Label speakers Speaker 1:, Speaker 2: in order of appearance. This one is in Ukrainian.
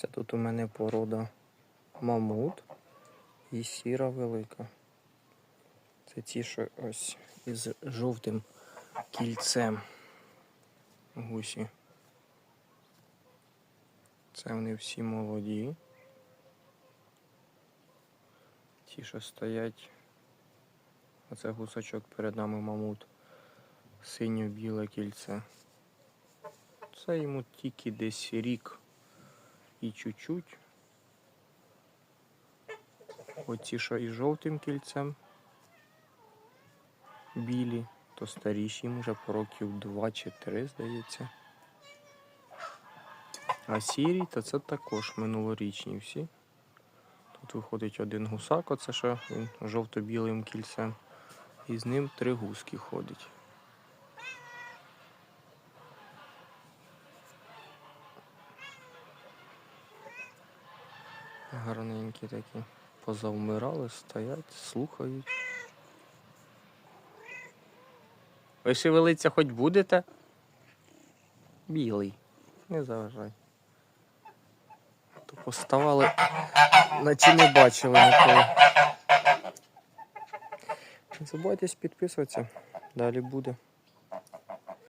Speaker 1: Це тут у мене порода мамут і сіра велика. Це ті, що ось із жовтим кільцем гусі. Це вони всі молоді. Ті, що стоять. Оце гусачок перед нами мамут. Синьо-біле кільце. Це йому тільки десь рік і чуть-чуть. Оці, що із жовтим кільцем білі, то старіші їм вже по років 2 чи 3, здається. А сірі, то це також минулорічні всі. Тут виходить один гусак, оце що він жовто-білим кільцем. І з ним три гуски ходить. Гарненькі такі. Позавмирали, стоять, слухають. Ви шевелиться хоч будете? Білий. Не заважай. То поставали, наче не бачили ніколи. Не забувайтесь підписуватися. Далі буде.